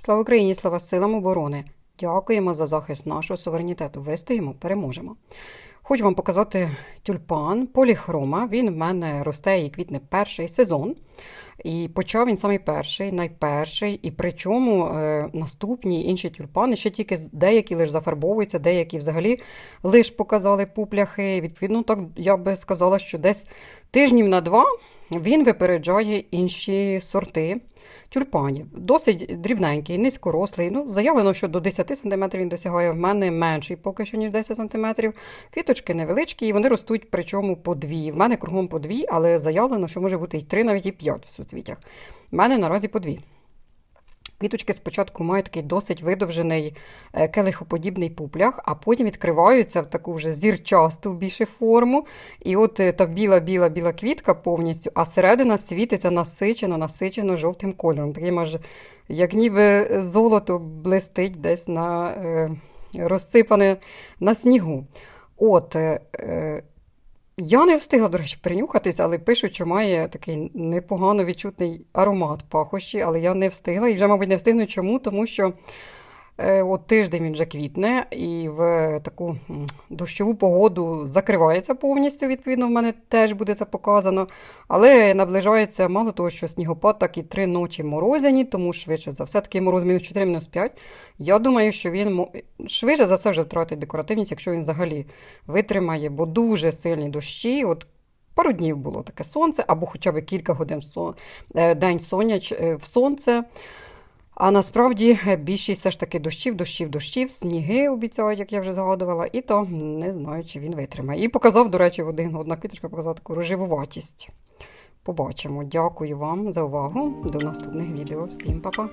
Слава Україні, слава силам оборони! Дякуємо за захист нашого суверенітету. Вистоїмо, переможемо. Хочу вам показати тюльпан поліхрома. Він в мене росте і квітне перший сезон. І почав він самий перший, найперший. І причому е, наступні інші тюльпани ще тільки деякі лише зафарбовуються, деякі взагалі лише показали пупляхи. Відповідно, так я би сказала, що десь тижнів на два він випереджає інші сорти тюльпанів. Досить дрібненький, низькорослий. Ну, заявлено, що до 10 см він досягає. В мене менший поки що, ніж 10 см. Квіточки невеличкі, і вони ростуть, причому по дві. В мене кругом по дві, але заявлено, що може бути і три, навіть і п'ять в суцвітях. В мене наразі по дві. Квіточки спочатку мають такий досить видовжений е, келихоподібний пуплях, а потім відкриваються в таку вже зірчасту більше форму. І от е, та біла-біла-біла квітка повністю, а середина світиться насичено, насичено жовтим кольором. Таким аж, як ніби золото блистить десь на е, розсипане на снігу. От, я не встигла, до речі, принюхатись, але пишуть, що має такий непогано відчутний аромат пахощі, але я не встигла. І вже, мабуть, не встигну. Чому? Тому що от тиждень він вже квітне, і в таку дощову погоду закривається повністю. Відповідно, в мене теж буде це показано. Але наближається мало того, що снігопад, так і три ночі морозяні, тому швидше за все, такий мороз мінус 4, мінус 5. Я думаю, що він швидше за все вже втратить декоративність, якщо він взагалі витримає, бо дуже сильні дощі. От пару днів було таке сонце, або хоча б кілька годин сон... е, день соняч е, в сонце. А насправді е, більшість все ж таки дощів, дощів, дощів, сніги обіцяють, як я вже згадувала, і то не знаю, чи він витримає. І показав, до речі, один, одна квіточка показала таку рожевуватість. Побачимо. Дякую вам за увагу. До наступних відео. Всім па-па!